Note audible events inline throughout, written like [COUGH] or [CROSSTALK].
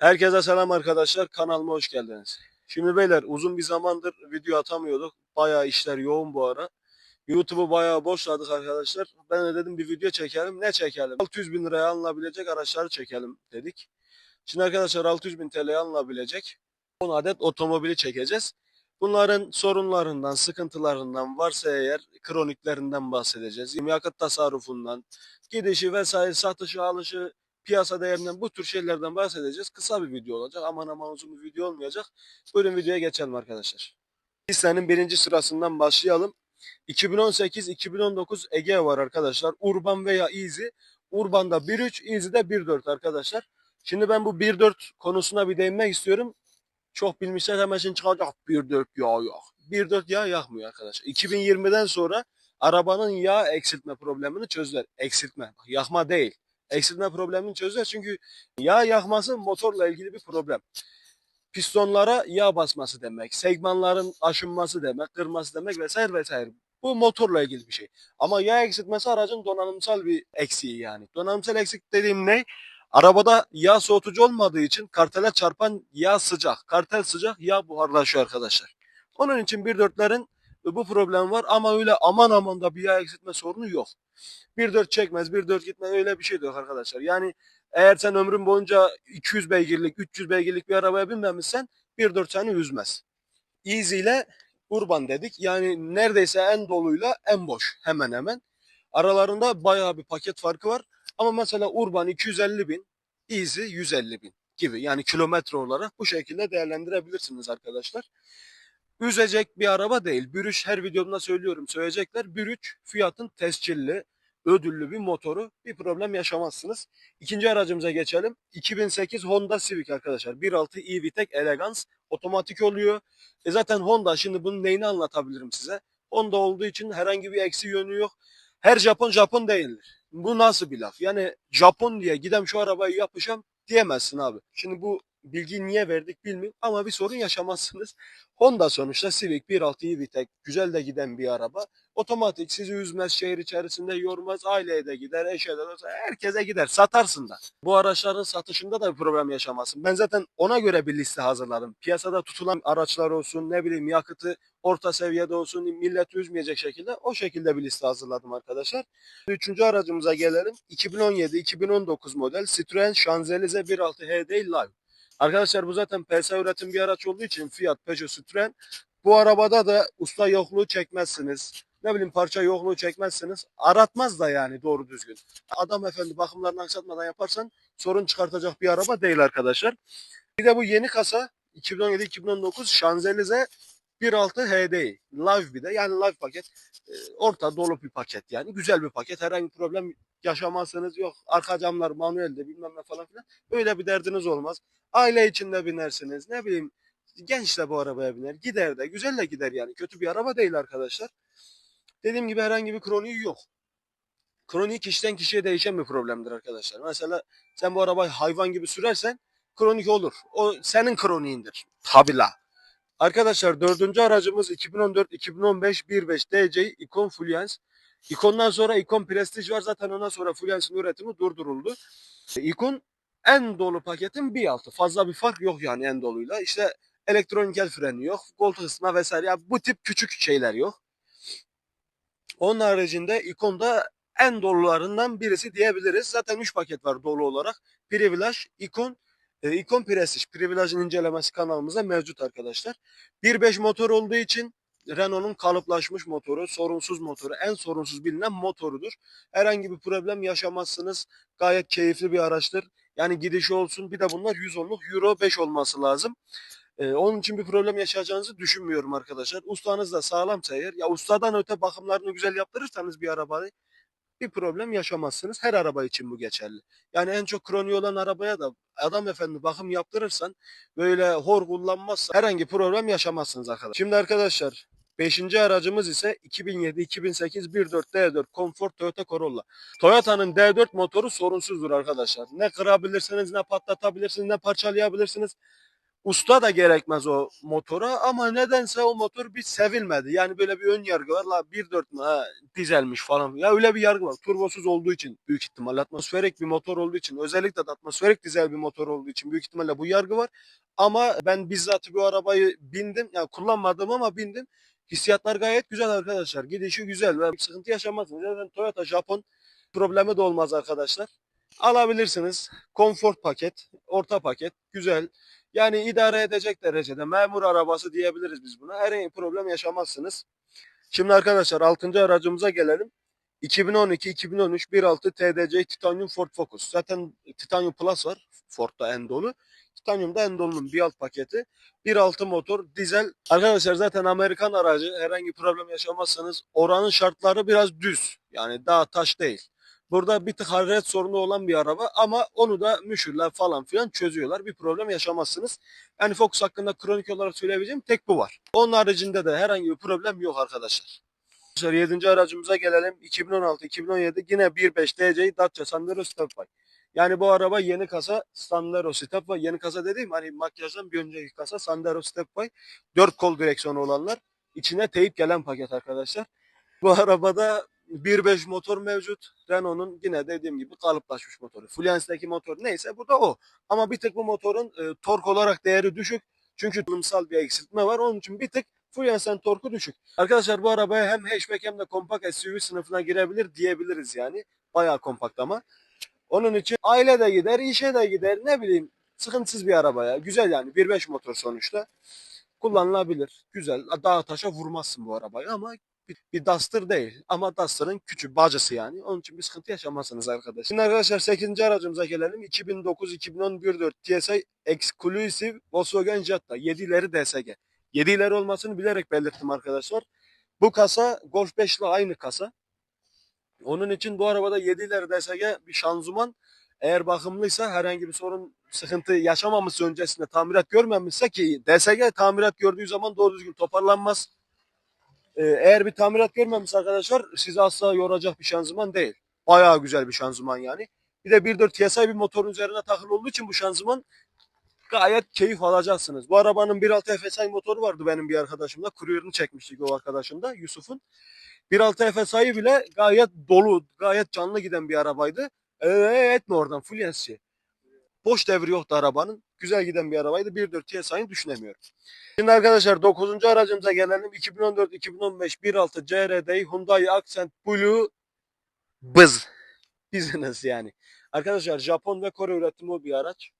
Herkese selam arkadaşlar. Kanalıma hoş geldiniz. Şimdi beyler uzun bir zamandır video atamıyorduk. Bayağı işler yoğun bu ara. YouTube'u bayağı boşladık arkadaşlar. Ben de dedim bir video çekelim. Ne çekelim? 600 bin liraya alınabilecek araçları çekelim dedik. Şimdi arkadaşlar 600 bin TL'ye alınabilecek 10 adet otomobili çekeceğiz. Bunların sorunlarından, sıkıntılarından, varsa eğer kroniklerinden bahsedeceğiz. Yakıt tasarrufundan, gidişi vesaire, satışı, alışı, piyasa değerinden bu tür şeylerden bahsedeceğiz. Kısa bir video olacak. Aman aman uzun bir video olmayacak. Buyurun videoya geçelim arkadaşlar. Listenin birinci sırasından başlayalım. 2018-2019 Ege var arkadaşlar. Urban veya Easy. Urban'da 1.3, Easy'de 1.4 arkadaşlar. Şimdi ben bu 1.4 konusuna bir değinmek istiyorum. Çok bilmişler hemen şimdi çıkacak 1.4 yağ yok. 1.4 yağ yakmıyor arkadaşlar. 2020'den sonra arabanın yağ eksiltme problemini çözdüler. Eksiltme, yakma değil eksiltme problemini çözer. Çünkü yağ yakması motorla ilgili bir problem. Pistonlara yağ basması demek, segmanların aşınması demek, kırması demek vesaire vesaire. Bu motorla ilgili bir şey. Ama yağ eksiltmesi aracın donanımsal bir eksiği yani. Donanımsal eksik dediğim ne? Arabada yağ soğutucu olmadığı için kartele çarpan yağ sıcak. Kartel sıcak, yağ buharlaşıyor arkadaşlar. Onun için 1.4'lerin bu problem var ama öyle aman aman da bir yağ eksiltme sorunu yok. 1.4 çekmez, 1.4 gitmez öyle bir şey yok arkadaşlar. Yani eğer sen ömrün boyunca 200 beygirlik, 300 beygirlik bir arabaya binmemişsen 1.4 seni üzmez. Easy ile Urban dedik. Yani neredeyse en doluyla en boş hemen hemen. Aralarında bayağı bir paket farkı var. Ama mesela Urban 250 bin, Easy 150 bin gibi. Yani kilometre olarak bu şekilde değerlendirebilirsiniz arkadaşlar. Üzecek bir araba değil. Bürüç her videomda söylüyorum söyleyecekler. Bürüç fiyatın tescilli, ödüllü bir motoru bir problem yaşamazsınız. İkinci aracımıza geçelim. 2008 Honda Civic arkadaşlar. 1.6 e-Vitec Elegance otomatik oluyor. E zaten Honda şimdi bunun neyini anlatabilirim size. Honda olduğu için herhangi bir eksi yönü yok. Her Japon Japon değildir. Bu nasıl bir laf? Yani Japon diye gidem şu arabayı yapacağım diyemezsin abi. Şimdi bu bilgiyi niye verdik bilmiyorum ama bir sorun yaşamazsınız. Honda sonuçta Civic 1.6 e-Vitec güzel de giden bir araba. Otomatik sizi üzmez, şehir içerisinde yormaz, aileye de gider, eşe de herkese gider. Satarsın da. Bu araçların satışında da bir problem yaşamazsın. Ben zaten ona göre bir liste hazırladım. Piyasada tutulan araçlar olsun, ne bileyim yakıtı orta seviyede olsun, milleti üzmeyecek şekilde o şekilde bir liste hazırladım arkadaşlar. Üçüncü aracımıza gelelim. 2017-2019 model Citroen Şanzelize 1.6 HD Live. Arkadaşlar bu zaten PSA üretim bir araç olduğu için Fiat, Peugeot, Citroen. Bu arabada da usta yokluğu çekmezsiniz. Ne bileyim parça yokluğu çekmezsiniz. Aratmaz da yani doğru düzgün. Adam efendi bakımlarını aksatmadan yaparsan sorun çıkartacak bir araba değil arkadaşlar. Bir de bu yeni kasa 2017-2019 Şanzelize 1.6 HDI. Live bir de yani live paket. E, orta dolu bir paket yani. Güzel bir paket. Herhangi bir problem yaşamazsınız. Yok arka camlar manuelde bilmem ne falan filan. Öyle bir derdiniz olmaz. Aile içinde binersiniz. Ne bileyim genç de bu arabaya biner. Gider de. Güzel de gider yani. Kötü bir araba değil arkadaşlar. Dediğim gibi herhangi bir kroniği yok. Kronik kişiden kişiye değişen bir problemdir arkadaşlar. Mesela sen bu arabayı hayvan gibi sürersen kronik olur. O senin kroniğindir. Tabi la. Arkadaşlar dördüncü aracımız 2014-2015 1.5 DC Icon Fluence. Icon'dan sonra Icon Prestige var. Zaten ondan sonra Fluence'ın üretimi durduruldu. Icon en dolu paketin bir altı. Fazla bir fark yok yani en doluyla. İşte elektronik el freni yok. Koltuk ısıtma vesaire. Ya bu tip küçük şeyler yok. Onun haricinde Icon'da en dolularından birisi diyebiliriz. Zaten 3 paket var dolu olarak. Privilege, Icon, e, Icon Prestige. Privilege'in incelemesi kanalımızda mevcut arkadaşlar. 1.5 motor olduğu için Renault'un kalıplaşmış motoru, sorunsuz motoru, en sorunsuz bilinen motorudur. Herhangi bir problem yaşamazsınız. Gayet keyifli bir araçtır. Yani gidişi olsun bir de bunlar 110'luk Euro 5 olması lazım. Ee, onun için bir problem yaşayacağınızı düşünmüyorum arkadaşlar. Ustanız da sağlamsa eğer ya ustadan öte bakımlarını güzel yaptırırsanız bir arabayı bir problem yaşamazsınız. Her araba için bu geçerli. Yani en çok kroniği olan arabaya da adam efendi bakım yaptırırsan böyle hor kullanmazsa herhangi problem yaşamazsınız arkadaşlar. Şimdi arkadaşlar Beşinci aracımız ise 2007-2008 1.4 D4 Comfort Toyota Corolla. Toyota'nın D4 motoru sorunsuzdur arkadaşlar. Ne kırabilirsiniz, ne patlatabilirsiniz, ne parçalayabilirsiniz. Usta da gerekmez o motora ama nedense o motor bir sevilmedi. Yani böyle bir ön yargı var. La 1.4 mü ha, dizelmiş falan. Ya öyle bir yargı var. Turbosuz olduğu için büyük ihtimal atmosferik bir motor olduğu için özellikle de atmosferik dizel bir motor olduğu için büyük ihtimalle bu yargı var. Ama ben bizzat bu arabayı bindim. Yani kullanmadım ama bindim. Hissiyatlar gayet güzel arkadaşlar. Gidişi güzel. ve sıkıntı yaşamazsınız. Zaten Toyota Japon problemi de olmaz arkadaşlar. Alabilirsiniz. Konfor paket, orta paket, güzel. Yani idare edecek derecede memur arabası diyebiliriz biz buna. Herhangi problem yaşamazsınız. Şimdi arkadaşlar 6. aracımıza gelelim. 2012-2013 1.6 TDC Titanium Ford Focus. Zaten Titanium Plus var Ford'da en dolu. Titanium da en dolunun bir alt paketi. 1.6 motor, dizel. Arkadaşlar zaten Amerikan aracı herhangi problem yaşamazsanız oranın şartları biraz düz. Yani dağ taş değil. Burada bir tık hararet sorunu olan bir araba ama onu da müşürler falan filan çözüyorlar. Bir problem yaşamazsınız. Yani Focus hakkında kronik olarak söyleyebileceğim tek bu var. Onun haricinde de herhangi bir problem yok arkadaşlar. Arkadaşlar 7. aracımıza gelelim. 2016-2017 yine 1.5 DC'yi Dacia Sandero Stepway. Yani bu araba yeni kasa Sandero Stepway. Yeni kasa dediğim hani makyajdan bir önceki kasa Sandero Stepway. 4 kol direksiyonu olanlar. İçine teyip gelen paket arkadaşlar. Bu arabada 1.5 motor mevcut. Renault'un yine dediğim gibi kalıplaşmış motoru. Fluence'deki motor neyse bu da o. Ama bir tık bu motorun e, tork olarak değeri düşük. Çünkü tanımsal bir eksiltme var. Onun için bir tık Fluence'den torku düşük. Arkadaşlar bu arabaya hem hatchback hem de kompakt SUV sınıfına girebilir diyebiliriz yani. Bayağı kompakt ama. Onun için aile de gider, işe de gider. Ne bileyim sıkıntısız bir araba ya. Güzel yani 1.5 motor sonuçta. Kullanılabilir. Güzel. Dağ taşa vurmazsın bu arabayı ama bir, bir Duster değil. Ama Duster'ın küçük bacısı yani. Onun için bir sıkıntı yaşamazsınız arkadaşlar. Şimdi arkadaşlar 8. aracımıza gelelim. 2009-2011 TSI Exclusive Volkswagen Jetta. 7'leri DSG. 7'leri olmasını bilerek belirttim arkadaşlar. Bu kasa Golf 5 ile aynı kasa. Onun için bu arabada 7'leri DSG bir şanzıman eğer bakımlıysa herhangi bir sorun sıkıntı yaşamamışsa öncesinde tamirat görmemişse ki DSG tamirat gördüğü zaman doğru düzgün toparlanmaz. Ee, eğer bir tamirat görmemiş arkadaşlar sizi asla yoracak bir şanzıman değil. Bayağı güzel bir şanzıman yani. Bir de 1.4 TSI bir motorun üzerine takılı olduğu için bu şanzıman gayet keyif alacaksınız. Bu arabanın 1.6 FSI motoru vardı benim bir arkadaşımda. Kuryörünü çekmiştik o arkadaşımda Yusuf'un. 1.6 FSI bile gayet dolu, gayet canlı giden bir arabaydı. Ee, etme oradan Fluence. Boş devri yoktu arabanın. Güzel giden bir arabaydı. 1.4 TSI'ni düşünemiyorum. Şimdi arkadaşlar 9. aracımıza gelelim. 2014-2015 1.6 CRD'yi Hyundai Accent Blue Bız. Business yani. Arkadaşlar Japon ve Kore üretimi bir araç.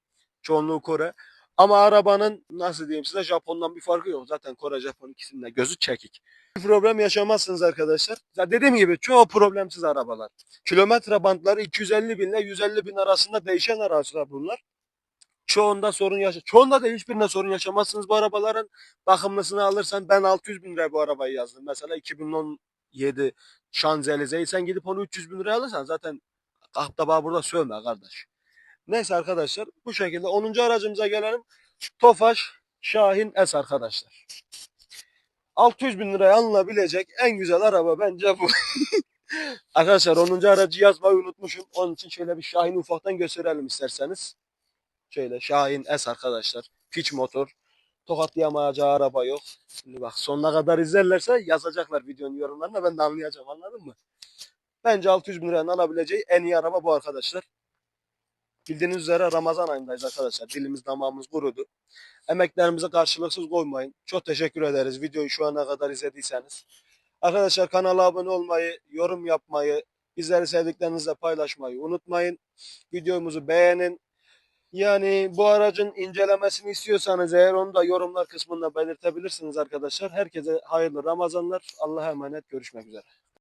Çoğunluğu Kore. Ama arabanın nasıl diyeyim size Japon'dan bir farkı yok. Zaten Kore Japon ikisinin de gözü çekik. Bir problem yaşamazsınız arkadaşlar. Ya dediğim gibi çoğu problemsiz arabalar. Kilometre bantları 250 bin ile 150 bin arasında değişen araçlar bunlar. Çoğunda sorun yaşa. Çoğunda da hiçbirinde sorun yaşamazsınız bu arabaların. Bakımlısını alırsan ben 600 bin liraya bu arabayı yazdım. Mesela 2017 Şanzelize'yi sen gidip onu 300 bin liraya alırsan zaten bana burada sövme kardeş. Neyse arkadaşlar bu şekilde 10. aracımıza gelelim. Tofaş Şahin S arkadaşlar. 600 bin liraya alınabilecek en güzel araba bence bu. [LAUGHS] arkadaşlar 10. aracı yazmayı unutmuşum. Onun için şöyle bir Şahin ufaktan gösterelim isterseniz. Şöyle Şahin S arkadaşlar. Piç motor. Tokatlayamayacağı araba yok. Şimdi bak sonuna kadar izlerlerse yazacaklar videonun yorumlarına ben de anlayacağım anladın mı? Bence 600 bin liranın alabileceği en iyi araba bu arkadaşlar. Bildiğiniz üzere Ramazan ayındayız arkadaşlar. Dilimiz damağımız kurudu. Emeklerimizi karşılıksız koymayın. Çok teşekkür ederiz videoyu şu ana kadar izlediyseniz. Arkadaşlar kanala abone olmayı, yorum yapmayı, bizleri sevdiklerinizle paylaşmayı unutmayın. Videomuzu beğenin. Yani bu aracın incelemesini istiyorsanız eğer onu da yorumlar kısmında belirtebilirsiniz arkadaşlar. Herkese hayırlı Ramazanlar. Allah'a emanet görüşmek üzere.